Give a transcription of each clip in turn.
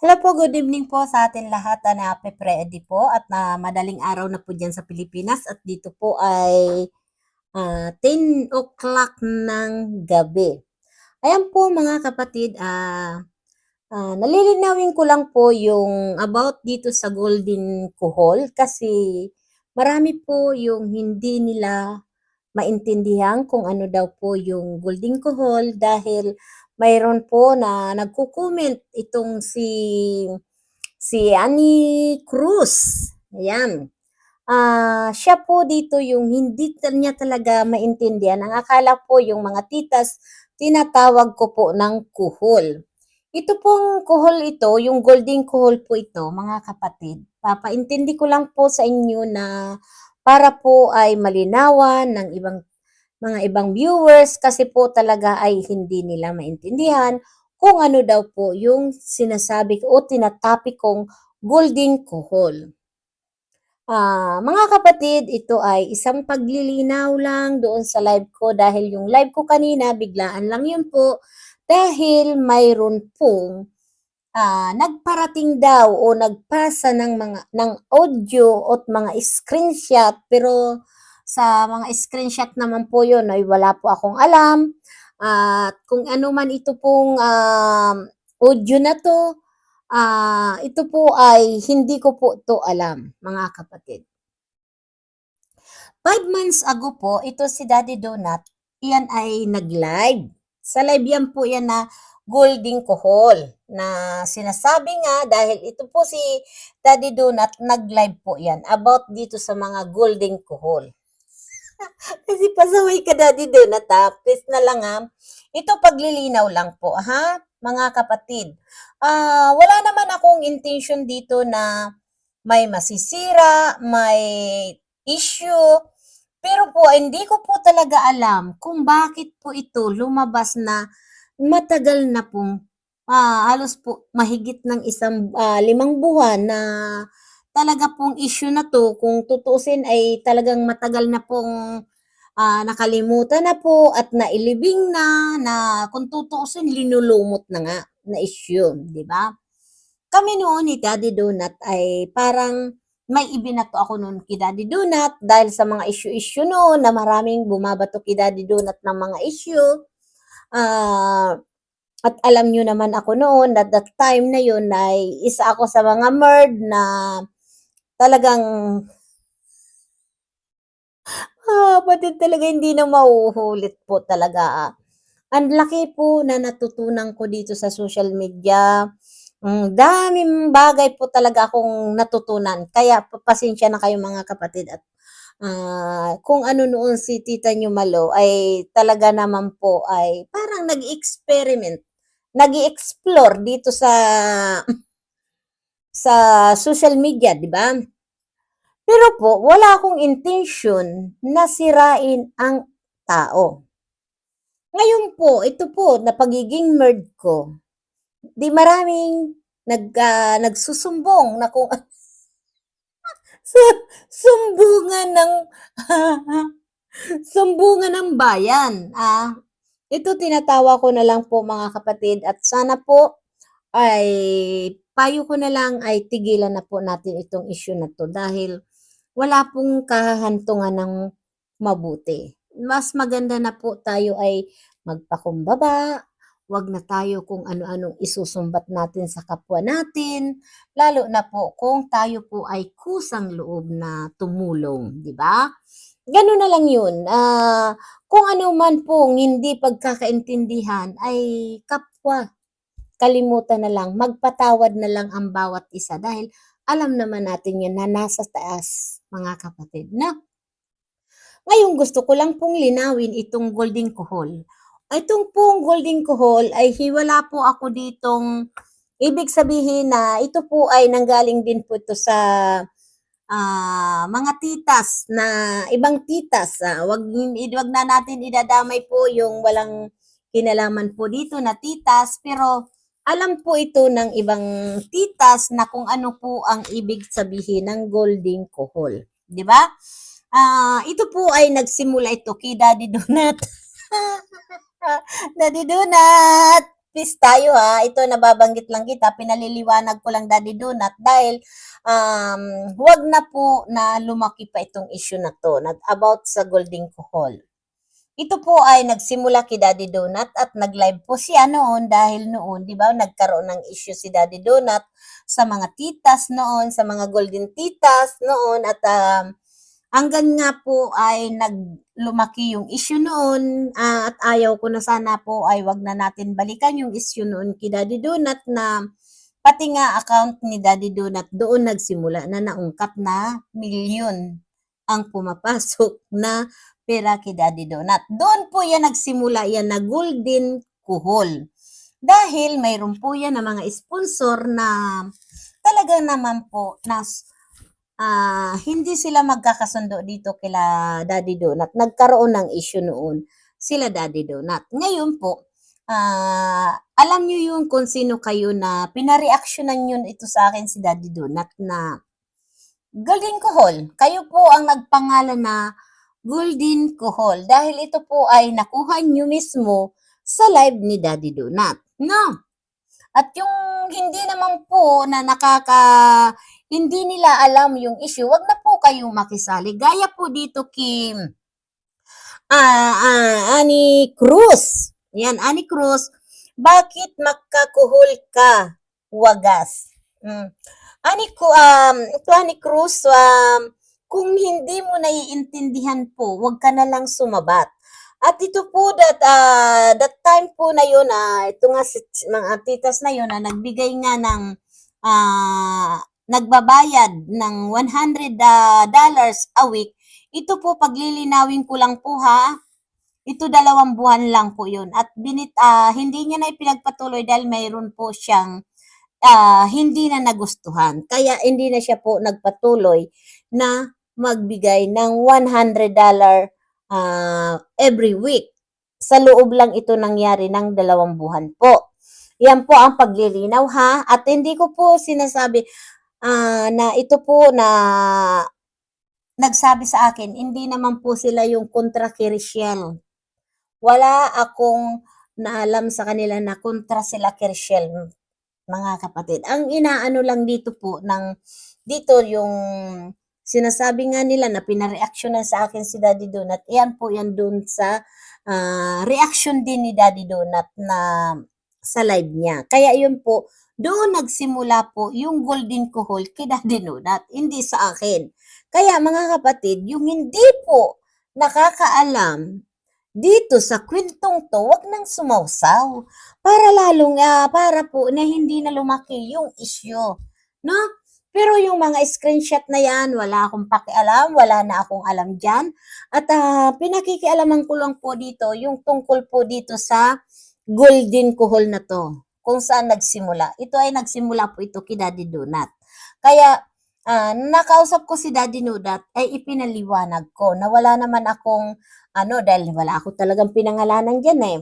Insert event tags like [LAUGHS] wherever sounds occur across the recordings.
Hello po, good evening po sa atin lahat na nape-ready po at na madaling araw na po dyan sa Pilipinas at dito po ay ah, 10 o'clock ng gabi. Ayan po mga kapatid, ah, ah, nalilinawin ko lang po yung about dito sa Golden Kuhol kasi marami po yung hindi nila maintindihan kung ano daw po yung Golden Kuhol dahil mayroon po na nagko-comment itong si si Annie Cruz. Ayan. Ah, siya po dito yung hindi niya talaga maintindihan. Ang akala po yung mga titas, tinatawag ko po ng kuhol. Ito pong kuhol ito, yung golden kuhol po ito, mga kapatid. Papaintindi ko lang po sa inyo na para po ay malinawan ng ibang mga ibang viewers kasi po talaga ay hindi nila maintindihan kung ano daw po yung sinasabi o tinatapik kong golden kuhol. Ah, mga kapatid, ito ay isang paglilinaw lang doon sa live ko dahil yung live ko kanina biglaan lang yun po dahil mayroon pong ah, nagparating daw o nagpasa ng mga ng audio at mga screenshot pero sa mga screenshot naman po yun ay wala po akong alam at kung ano man ito pong um, audio na to ah, ito po ay hindi ko po to alam mga kapatid Five months ago po, ito si Daddy Donut, iyan ay nag-live. Sa live yan po yan na Golden Kohol na sinasabi nga dahil ito po si Daddy Donut nag-live po yan about dito sa mga Golden Kohol. [LAUGHS] Kasi pasaway ka Daddy Donut ha, please na lang ha. Ito paglilinaw lang po ha, mga kapatid. Ah, wala naman akong intention dito na may masisira, may issue, pero po hindi ko po talaga alam kung bakit po ito lumabas na matagal na pong ah, halos po mahigit ng isang ah, limang buwan na talaga pong issue na to kung tutuusin ay talagang matagal na pong ah, nakalimutan na po at nailibing na na kung tutuusin linulumot na nga na issue, di ba? Kami noon ni Daddy Donut ay parang may ibinato ako noon kay Daddy Donut dahil sa mga issue-issue noon na maraming bumabato kay Daddy Donut ng mga issue. Ah, at alam nyo naman ako noon that that time na yun ay isa ako sa mga merd na talagang ah, pati talaga hindi na mauulit po talaga. Ang laki po na natutunan ko dito sa social media. Ang daming bagay po talaga akong natutunan. Kaya pa- pasensya na kayo mga kapatid at ah, kung ano noon si Tita Malo ay talaga naman po ay parang nag-experiment, nag-explore dito sa sa social media, di ba? Pero po, wala akong intention na sirain ang tao. Ngayon po, ito po, na pagiging nerd ko, di maraming nag, ah, nagsusumbong na kung [LAUGHS] Su- sumbungan ng [LAUGHS] sumbungan ng bayan. Ah, ito tinatawa ko na lang po mga kapatid at sana po ay payo ko na lang ay tigilan na po natin itong issue na to dahil wala pong kahantungan ng mabuti. Mas maganda na po tayo ay magpakumbaba, wag na tayo kung ano-anong isusumbat natin sa kapwa natin, lalo na po kung tayo po ay kusang loob na tumulong, di ba? Ganun na lang yun. Ah, kung ano man pong hindi pagkakaintindihan ay kapwa, kalimutan na lang, magpatawad na lang ang bawat isa dahil alam naman natin yun na nasa taas, mga kapatid, na ngayon gusto ko lang pong linawin itong golden kohol. Itong pong golden kohol ay hiwala po ako ditong ibig sabihin na ito po ay nanggaling din po ito sa ah, mga titas na ibang titas. Ah, wag, wag na natin idadamay po yung walang kinalaman po dito na titas pero alam po ito ng ibang titas na kung ano po ang ibig sabihin ng golden kohol. 'Di ba? Ah, ito po ay nagsimula ito kay Daddy Donut. [LAUGHS] Daddy Donut! please tayo ha. Ito nababanggit lang kita, pinaliliwanag ko lang Daddy Donut dahil um, wag na po na lumaki pa itong issue na to about sa Golden Kohol. Ito po ay nagsimula kay Daddy Donut at nag-live po siya noon dahil noon, di ba, nagkaroon ng issue si Daddy Donut sa mga titas noon, sa mga golden titas noon at um, hanggang nga po ay naglumaki yung issue noon ah, at ayaw ko na sana po ay wag na natin balikan yung issue noon kay Daddy Donut na pati nga account ni Daddy Donut doon nagsimula na naungkat na milyon ang pumapasok na pera kay Daddy Donut. Doon po yan nagsimula yan na golden kuhol. Dahil mayroon po yan na mga sponsor na talaga naman po na ah, hindi sila magkakasundo dito kila Daddy Donut. Nagkaroon ng issue noon sila Daddy Donut. Ngayon po, ah, alam nyo yung kung sino kayo na pinareactionan yun ito sa akin si Daddy Donut na Golden Kohol. Kayo po ang nagpangalan na Golden Kohol dahil ito po ay nakuha nyo mismo sa live ni Daddy Donut. No? At yung hindi naman po na nakaka hindi nila alam yung issue, wag na po kayong makisali. Gaya po dito kay ah ah, Ani Cruz. Yan, Ani Cruz. Bakit magkakuhol ka? Wagas. Mm. Ani ko um ito Ani Cruz um kung hindi mo naiintindihan po, wag ka na lang sumabat. At ito po that ah, that time po na yun ah ito nga si mga titas na yun na nagbigay nga ng ah nagbabayad ng 100 ah, dollars a week. Ito po paglilinawin ko lang po ha. Ito dalawang buwan lang po yun. At binit, ah, hindi niya na ipinagpatuloy dahil mayroon po siyang ah, hindi na nagustuhan. Kaya hindi na siya po nagpatuloy na magbigay ng 100 dollar ah, every week. Sa loob lang ito nangyari ng dalawang buwan po. Yan po ang paglilinaw ha. At hindi ko po sinasabi ah, na ito po na nagsabi sa akin, hindi naman po sila yung kontra kay. Wala akong naalam sa kanila na kontra sila kay mga kapatid. Ang inaano lang dito po ng dito yung sinasabi nga nila na pinareaksyonan sa akin si Daddy Donut, yan po yan dun sa ah, reaction din ni Daddy Donut na sa live niya. Kaya yun po, doon nagsimula po yung golden kohol kay Daddy Donut, hindi sa akin. Kaya mga kapatid, yung hindi po nakakaalam dito sa kwentong to, wag nang sumausaw. Para lalong, ah, para po na hindi na lumaki yung issue. No? Pero yung mga screenshot na yan, wala akong pakialam, wala na akong alam dyan. At ah, pinakikialaman ko lang po dito, yung tungkol po dito sa golden kohol na to. Kung saan nagsimula. Ito ay nagsimula po ito kay Daddy Donut. Kaya, ah, nakausap ko si Daddy Donut, ay ipinaliwanag ko na wala naman akong, ano, dahil wala ako talagang pinangalanan dyan eh.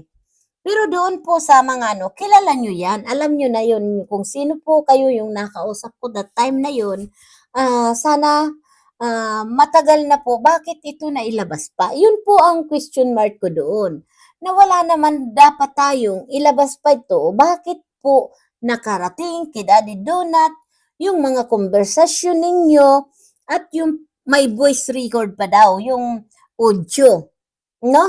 Pero doon po sa mga ano, kilala nyo yan. Alam nyo na yun kung sino po kayo yung nakausap ko that time na yun. ah, sana ah, matagal na po, bakit ito na ilabas pa? Yun po ang question mark ko doon. Na wala naman dapat tayong ilabas pa ito. Bakit po nakarating kay Daddy Donut yung mga konversasyon ninyo at yung may voice record pa daw, yung audio. No?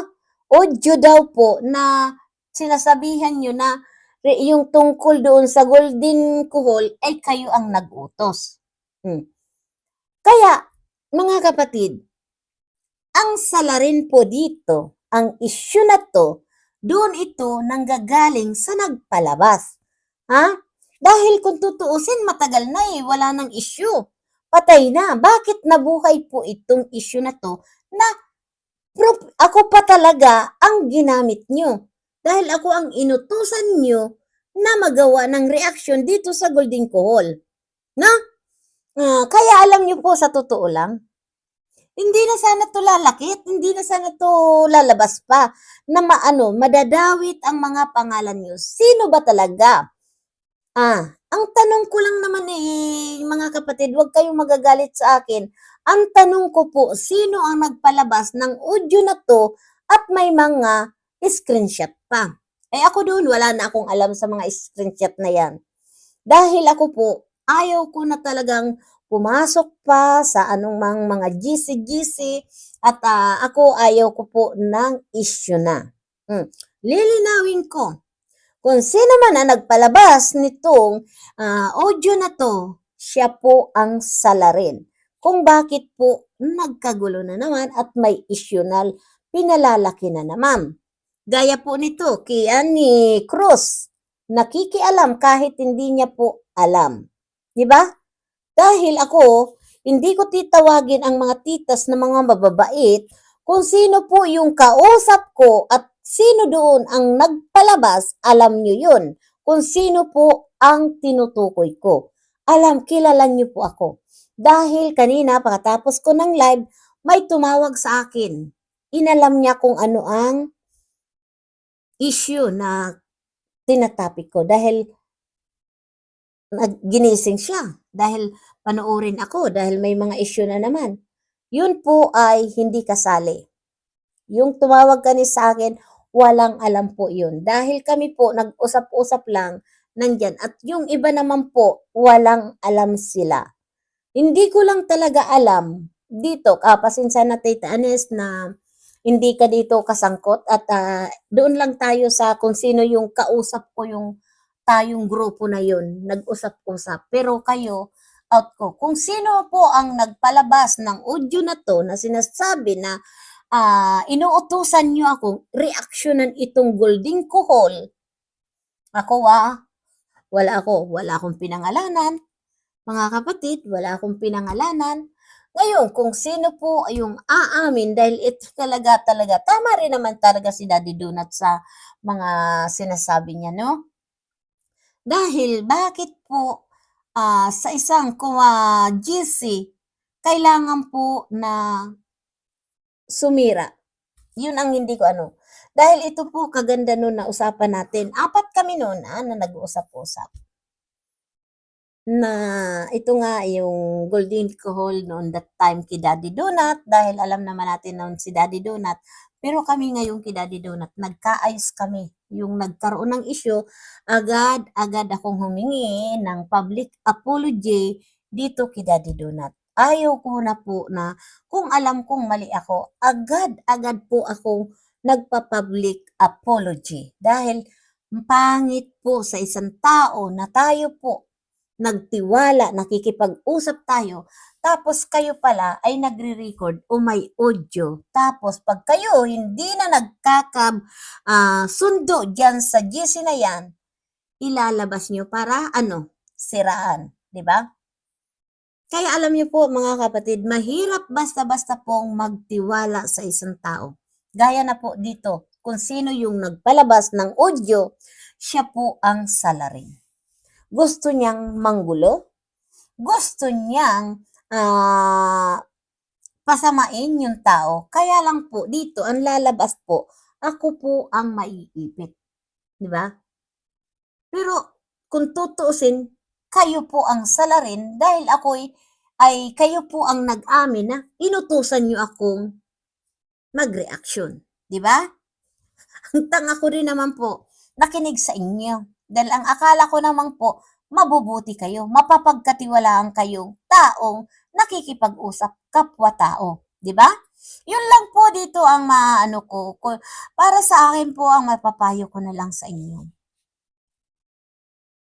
Audio daw po na sinasabihan nyo na yung tungkol doon sa golden kuhol ay kayo ang nag-utos. Hmm. Kaya, mga kapatid, ang salarin po dito, ang issue na to, doon ito nanggagaling sa nagpalabas. Ha? Dahil kung tutuusin, matagal na eh, wala nang issue. Patay na. Bakit nabuhay po itong issue na to na ako pa talaga ang ginamit nyo? Dahil ako ang inutusan nyo na magawa ng reaction dito sa Golden Kohol. No? Ah, kaya alam nyo po sa totoo lang, hindi na sana to lalakit, hindi na sana to lalabas pa na maano, madadawit ang mga pangalan nyo. Sino ba talaga? Ah, ang tanong ko lang naman eh, mga kapatid, huwag kayong magagalit sa akin. Ang tanong ko po, sino ang nagpalabas ng audio na to at may mga screenshot pa? Eh ako doon, wala na akong alam sa mga screenshot na yan. Dahil ako po, ayaw ko na talagang pumasok pa sa anong mang mga GC-GC at ah, ako ayaw ko po ng issue na. Hmm. Lilinawin ko. Kung sino man ang nagpalabas nitong ah, audio na to, siya po ang salarin. Kung bakit po nagkagulo na naman at may issue na pinalalaki na naman. Gaya po nito, kian ni Cruz, nakikialam kahit hindi niya po alam. Di ba? Dahil ako, hindi ko titawagin ang mga titas na mga mababait kung sino po yung kausap ko at sino doon ang nagpalabas, alam nyo yun. Kung sino po ang tinutukoy ko. Alam, kilala nyo po ako. Dahil kanina, pagkatapos ko ng live, may tumawag sa akin. Inalam niya kung ano ang issue na tinatapik ko dahil ginising siya dahil panoorin ako dahil may mga issue na naman. Yun po ay hindi kasali. Yung tumawag kani sa akin, walang alam po yun. Dahil kami po nag-usap-usap lang nandyan at yung iba naman po, walang alam sila. Hindi ko lang talaga alam dito, kapasinsa na Tita Anes na hindi ka dito kasangkot at ah, doon lang tayo sa kung sino yung kausap ko yung tayong grupo na yun, nag-usap-usap. Pero kayo, out ko. Kung sino po ang nagpalabas ng audio na to na sinasabi na ah, inuutusan nyo akong reaksyonan itong Golding Kuhol, ako ah, wala ako, wala akong pinangalanan. Mga kapatid, wala akong pinangalanan. Ngayon, kung sino po yung aamin dahil ito talaga talaga, tama rin naman talaga si Daddy Donut sa mga sinasabi niya, no? Dahil bakit po ah, sa isang kuma GC, kailangan po na sumira. Yun ang hindi ko ano. Dahil ito po kaganda nun na usapan natin. Apat kami noon ah, na nag-uusap-usap. Na ito nga yung Golden Alcohol noon that time kay Daddy Donut dahil alam naman natin noon si Daddy Donut. Pero kami ngayon kay Daddy Donut, nagkaayos kami. Yung nagkaroon ng issue, agad-agad akong humingi ng public apology dito kay Daddy Donut. Ayaw ko na po na kung alam kong mali ako, agad-agad po akong nagpa-public apology. Dahil pangit po sa isang tao na tayo po nagtiwala, nakikipag-usap tayo, tapos kayo pala ay nagre-record o may audio. Tapos pag kayo hindi na nagkakab ah, sundo dyan sa GC na yan, ilalabas nyo para ano, siraan. 'di ba? Kaya alam niyo po mga kapatid, mahirap basta-basta pong magtiwala sa isang tao. Gaya na po dito, kung sino yung nagpalabas ng audio, siya po ang salarin. Gusto niyang manggulo, gusto niyang ah, pasamain yung tao. Kaya lang po dito, ang lalabas po, ako po ang maiipit. Di ba? Pero kung tutuusin, kayo po ang salarin dahil ako'y ay kayo po ang nag-amin na inutusan niyo akong mag-reaction. Di ba? [LAUGHS] Ang tanga ko rin naman po, nakinig sa inyo. Dahil ang akala ko naman po, mabubuti kayo, mapapagkatiwalaan kayong taong nakikipag-usap kapwa-tao. Di ba? Yun lang po dito ang maano ko. Para sa akin po, ang mapapayo ko na lang sa inyo.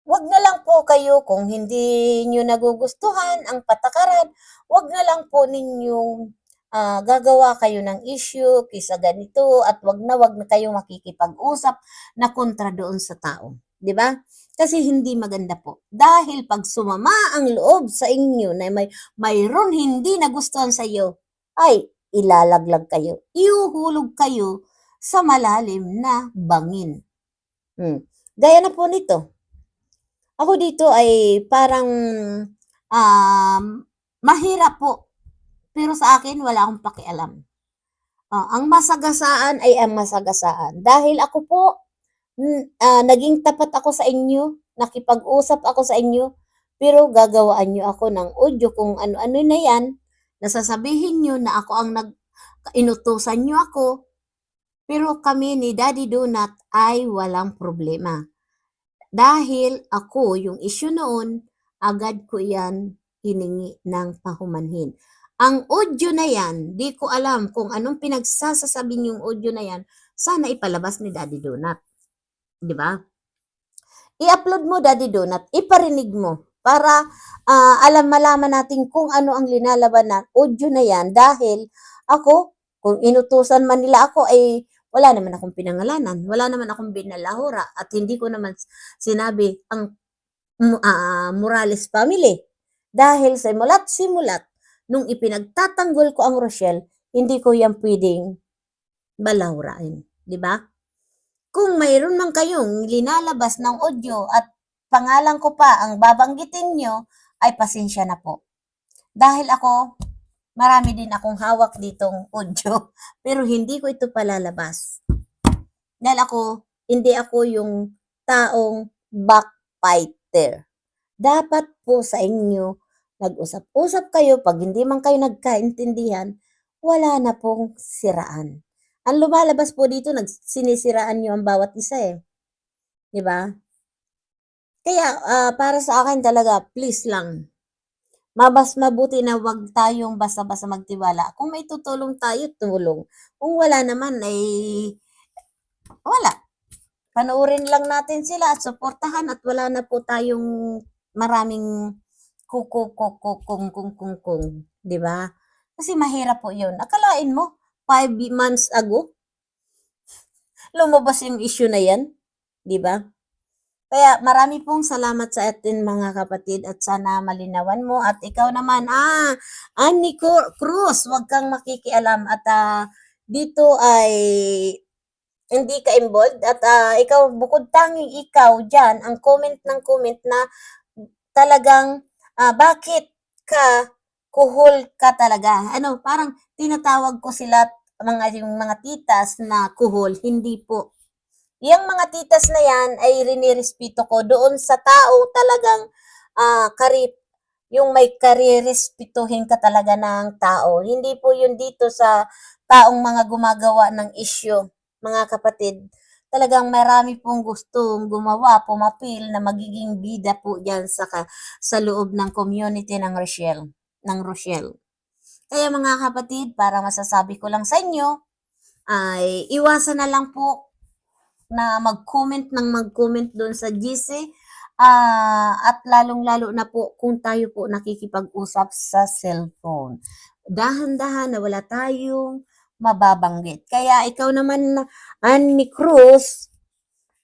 Huwag na lang po kayo kung hindi nyo nagugustuhan ang patakaran, huwag na lang po ninyong ah, gagawa kayo ng issue kisa ganito at wag na wag na kayo makikipag-usap na kontra doon sa tao. 'Di ba? Kasi hindi maganda po. Dahil pag sumama ang loob sa inyo na may mayroon hindi nagustuhan sa iyo, ay ilalaglag kayo. Iuhulog kayo sa malalim na bangin. Hmm. Gaya na po nito. Ako dito ay parang um, mahirap po. Pero sa akin, wala akong pakialam. Ah, ang masagasaan ay ang masagasaan. Dahil ako po, ah, naging tapat ako sa inyo, nakipag-usap ako sa inyo, pero gagawaan nyo ako ng audio kung ano-ano na yan, nasasabihin nyo na ako ang nag inutusan nyo ako, Pero kami ni Daddy Donut ay walang problema. Dahil ako, yung issue noon, agad ko yan hiningi ng pahumanhin. Ang audio na yan, di ko alam kung anong pinagsasasabing yung audio na yan, sana ipalabas ni Daddy Donut. Di ba? I-upload mo, Daddy Donut, iparinig mo para ah, alam malaman natin kung ano ang linalaban na audio na yan dahil ako, kung inutusan man nila ako ay wala naman akong pinangalanan, wala naman akong binalahura at hindi ko naman sinabi ang ah, Morales family. Dahil sa mulat simulat, nung ipinagtatanggol ko ang Rochelle, hindi ko yan pwedeng balahurain. Di ba? Kung mayroon man kayong linalabas ng audio at pangalan ko pa ang babanggitin nyo, ay pasensya na po. Dahil ako, marami din akong hawak ditong audio, [LAUGHS] pero hindi ko ito palalabas. Dahil ako, hindi ako yung taong backfighter. Dapat po sa inyo, nag-usap-usap kayo, pag hindi man kayo nagkaintindihan, wala na pong siraan. Ang lumalabas po dito, nagsinisiraan nyo ang bawat isa eh. Ba? Kaya, ah, para sa akin talaga, please lang, mabas mabuti na wag tayong basta-basta magtiwala. Kung may tutulong tayo, tulong. Kung wala naman, ay wala. Panoorin lang natin sila at suportahan at wala na po tayong maraming kukukukukung kung kung kung, di ba? Kasi mahirap po. Akalain mo, five months ago, lumabas yung issue na yan, di ba? Kaya marami pong salamat sa atin mga kapatid at sana malinawan mo. At ikaw naman, ah, Annie Cru- Cruz, wag kang makikialam. At ah, dito ay hindi ka involved. At ah, ikaw bukod tanging ikaw dyan ang comment ng comment na talagang ah, bakit ka kuhol ka talaga? Ano parang tinatawag ko sila mga yung mga titas na kuhol hindi po yung mga titas na yan ay rinirespeto ko doon sa tao talagang ah, karip yung may karirespetuhin ka talaga ng tao. Hindi po yun dito sa taong mga gumagawa ng issue, mga kapatid. Talagang marami pong gustong gumawa, pumapil na magiging bida po dyan sa, sa loob ng community ng Rochelle. Ng Rochelle. Kaya mga kapatid, para masasabi ko lang sa inyo, ay iwasan na lang po na mag-comment ng mag-comment doon sa GC ah, at lalong-lalo na po kung tayo po nakikipag-usap sa cellphone. Dahan-dahan na wala tayong mababanggit. Kaya ikaw naman, Annie Cruz,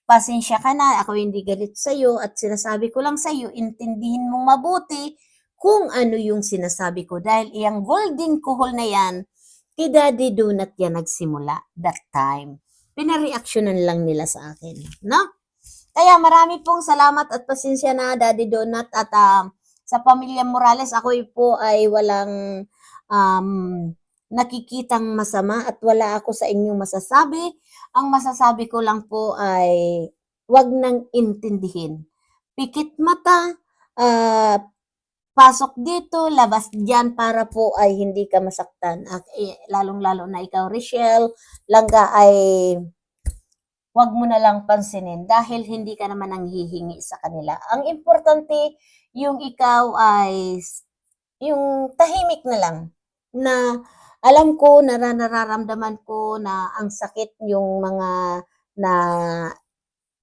pasensya ka na, ako hindi galit sa'yo at sinasabi ko lang sa'yo, intindihin mong mabuti kung ano yung sinasabi ko. Dahil iyang golden kuhol na yan, kay Daddy Donut yan nagsimula that time. Pinareaksyonan lang nila sa akin. No? Kaya marami pong salamat at pasensya na Daddy Donut at ah, sa pamilya Morales ako po ay walang um, nakikitang masama at wala ako sa inyong masasabi. Ang masasabi ko lang po ay wag nang intindihin. Pikit mata, ah, pasok dito, labas diyan para po ay hindi ka masaktan. At, eh, lalong-lalo na ikaw, Richelle, langga ay wag mo na lang pansinin dahil hindi ka naman nanghihingi sa kanila. Ang importante, yung ikaw ay yung tahimik na lang na alam ko, nara- nararamdaman ko na ang sakit yung mga na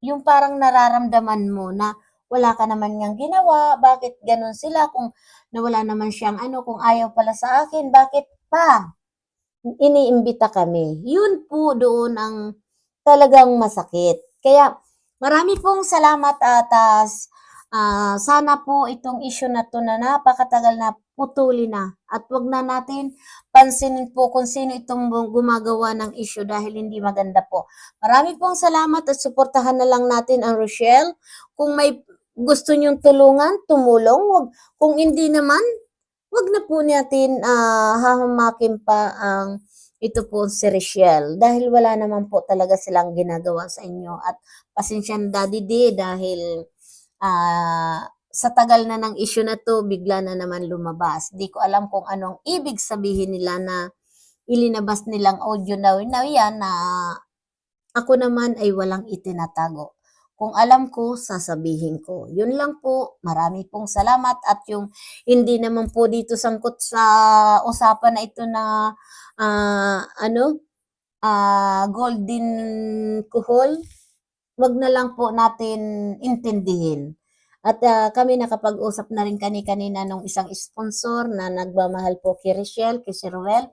yung parang nararamdaman mo na wala ka naman niyang ginawa, bakit ganun sila kung nawala naman siyang ano, kung ayaw pala sa akin, bakit pa? Iniimbita kami. Yun po doon ang talagang masakit. Kaya marami pong salamat at ah, sana po itong issue na to na napakatagal na putulin na at wag na natin pansinin po kung sino itong gumagawa ng issue dahil hindi maganda po. Marami pong salamat at suportahan na lang natin ang Rochelle. Kung may gusto niyong tulungan, tumulong. Wag, kung hindi naman, wag na po natin ah, hahamakin pa ang ito po si Rochelle dahil wala naman po talaga silang ginagawa sa inyo at pasensya na Daddy D dahil ah, sa tagal na ng issue na to bigla na naman lumabas. Di ko alam kung anong ibig sabihin nila na ilinabas nilang audio na na yan na ako naman ay walang itinatago. Kung alam ko, sasabihin ko. Yun lang po. Marami pong salamat at yung hindi naman po dito sangkot sa usapan na ito na ah, ano ah, golden kuhol, wag na lang po natin intindihin. At ah, kami nakapag-usap na rin kani-kanina nung isang sponsor na nagmamahal po kay Richelle, kay Sir Ruel.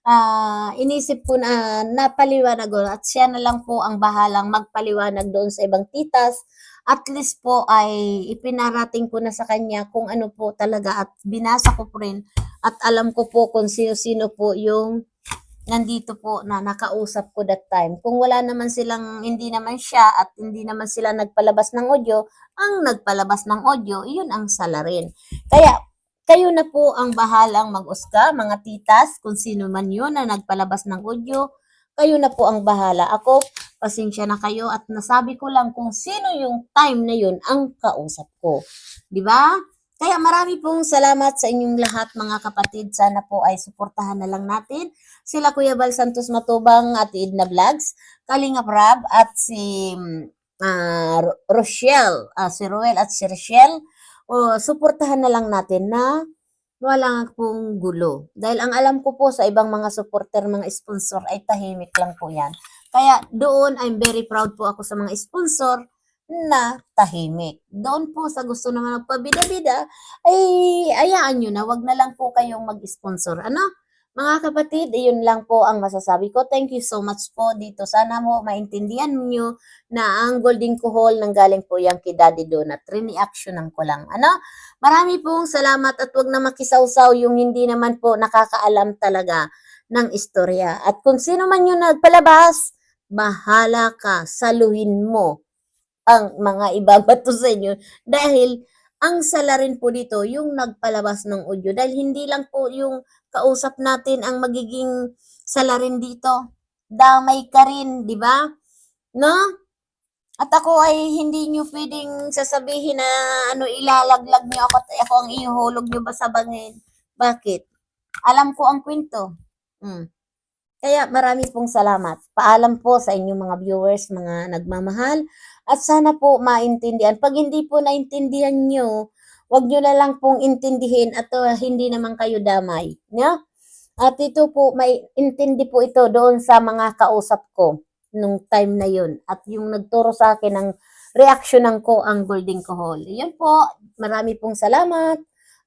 Ah, inisip ko na napaliwanag ko at siya na lang po ang bahalang magpaliwanag doon sa ibang titas. At least po ay ipinarating ko na sa kanya kung ano po talaga at binasa ko po rin at alam ko po kung sino-sino po yung nandito po na nakausap ko that time. Kung wala naman silang, hindi naman siya at hindi naman sila nagpalabas ng audio, ang nagpalabas ng audio, iyon ang salarin. Kaya, kayo na po ang bahalang mag-uska, mga titas, kung sino man yun na nagpalabas ng audio, kayo na po ang bahala. Ako, pasensya na kayo at nasabi ko lang kung sino yung time na yun ang kausap ko. Ba? Kaya marami pong salamat sa inyong lahat mga kapatid. Sana po ay suportahan na lang natin sila Kuya Bal Santos Matubang at Edna Vlogs, Kalinga Prab at si Ro- Rochelle, ah, si Roel at si Rochelle. O, suportahan na lang natin na wala pong gulo. Dahil ang alam ko po sa ibang mga supporter, mga sponsor ay tahimik lang po yan. Kaya doon, I'm very proud po ako sa mga sponsor na tahimik. Doon po sa gusto naman magpabida-bida, ay ayaan nyo na, wag na lang po kayong mag-sponsor. Ano? Mga kapatid, iyon lang po ang masasabi ko. Thank you so much po dito. Sana mo maintindihan niyo na ang golden kuhol nang galing po yung kay Daddy Donut. Rini-actionan ko lang. Ano? Marami pong salamat at wag na makisawsaw yung hindi naman po nakakaalam talaga ng istorya. At kung sino man yung nagpalabas, bahala ka, saluhin mo ang mga ibabato sa inyo dahil ang salarin po dito yung nagpalabas ng audio dahil hindi lang po yung kausap natin ang magiging salarin dito. Damay ka rin, di ba? No? At ako ay hindi nyo pwedeng sasabihin na ano ilalaglag nyo ako at ako ang ihuhulog nyo ba sa bangin. Bakit? Alam ko ang kwento. Mm. Kaya marami pong salamat. Paalam po sa inyong mga viewers, mga nagmamahal. At sana po maintindihan. Pag hindi po naintindihan nyo, wag nyo na lang pong intindihin at uh, hindi naman kayo damay. No? At ito po, may intindi po ito doon sa mga kausap ko nung time na yun. At yung nagturo sa akin ng reaksyonan ko ang Golden Kohol. Yun po, marami pong salamat.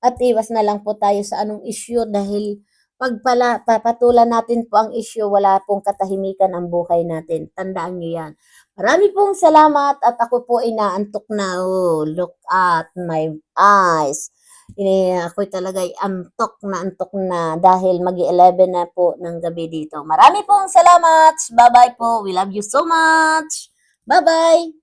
At iwas na lang po tayo sa anong issue dahil pag pala papatulan natin po ang issue, wala pong katahimikan ang buhay natin. Tandaan nyo yan. Marami pong salamat at ako po inaantok na. Oh, look at my eyes. Ini ako talaga antok na antok na dahil mag-11 na po ng gabi dito. Marami pong salamat. Bye-bye po. We love you so much. Bye-bye.